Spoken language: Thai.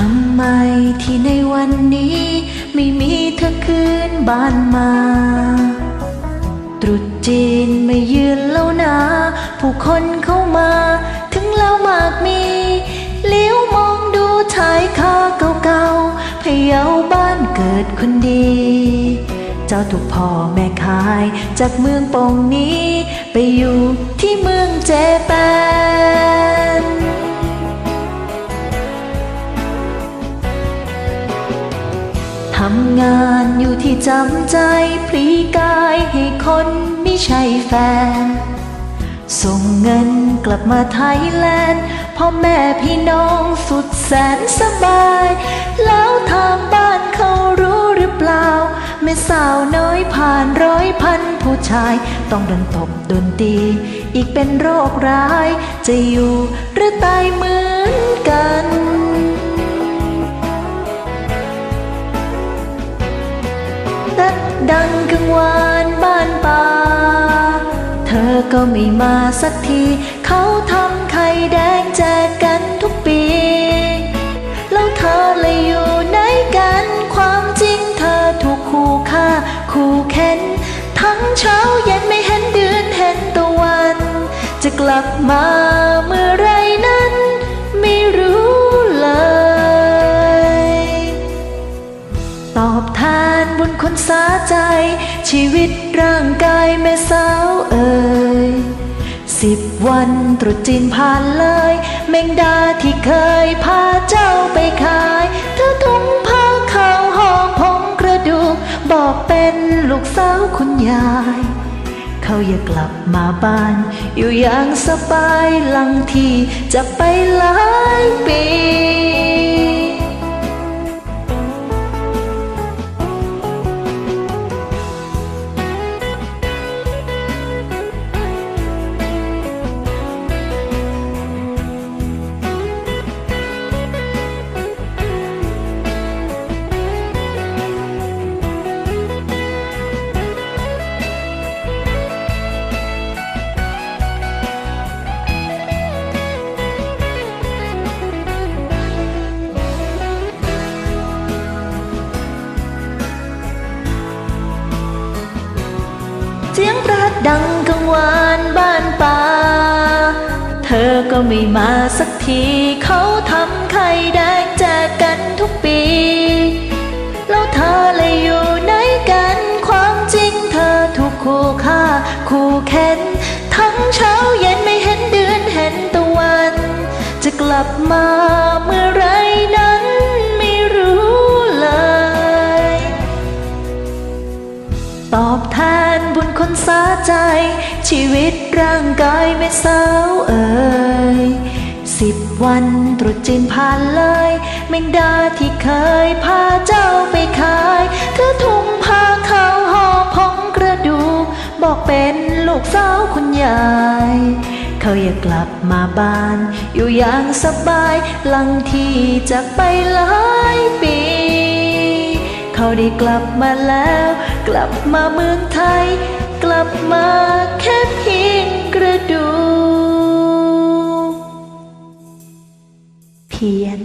ทำไมที่ในวันนี้ ไม่มีเธอคืนบ้านมา ตรุษจีนไม่ยืนแล้วนะ ผู้คนเข้ามา ถึงแล้วมากมีเลี้ยวมองดูชายคาเก่าๆพยาบ้านเกิดคนดี เจ้าถูกพ่อแม่ขายจากเมืองปงนี้ำงานอยู่ที่จำใจพลีกายให้คนไม่ใช่แฟน ส่งเงินกลับมาไทยแลนด์พ่อแม่พี่น้องสุดแสนสบาย แล้วทางบ้านเขารู้หรือเปล่าแม่สาวน้อยผ่านร้อยพันผู้ชาย ต้องโดนตบโดนตี อีกเป็นโรคร้าย จะอยู่หรือตายเหมือนกัน ดังกังวานบ้านป่า เธอก็ไม่มาสักที เขาทำไข่แดงแจกกันทุกปี แล้วเธอเลยอยู่ไหนกัน ความจริงเธอถูกคู่ฆ่าคู่เข็น ทั้งเช้าเย็นไม่เห็นเดือนเห็นตะวัน จะกลับมาเมื่อ ชีวิตร่างกายแม่สาวเอ่ยสิบวันตรุษจีนผ่านเลย แมงดาที่เคยพาเจ้าไปขาย เธอทุ่งผ้าขาวห่อผงกระดูก บอกเป็นลูกสาวคุณยาย เขาอยากกลับมาบ้าน อยู่อย่างสบายหลังที่จะไปหลายปี ระทัดดังกังวานบ้านป่า เธอก็ไม่มาสักที เขาทำไข่แดงแจกกันทุกปี แล้วเธอเลยอยู่ไหนกัน ความจริงเธอถูกคู่ฆ่าคู่เข็นทั้งเช้าเย็นไม่เห็นเดือนเห็นตะวัน จะกลับมาเมื่อไร คนสาใจ ชีวิตร่างกายไม่สาวเอ่ยสิบวันตรุษจีนผ่านเลยแมงดาที่เคยพาเจ้าไปขายเธอทุ่งผ้าขาวห่อพองกระดูก บอกเป็นลูกสาวคุณยายเขาอยากกลับมาบ้าน อยู่อย่างสบาย หลังที่จากไปหลายปี เขาได้กลับมาแล้ว กลับมาเมืองไทย กลับมาแค่เพียงกระดูกเพียน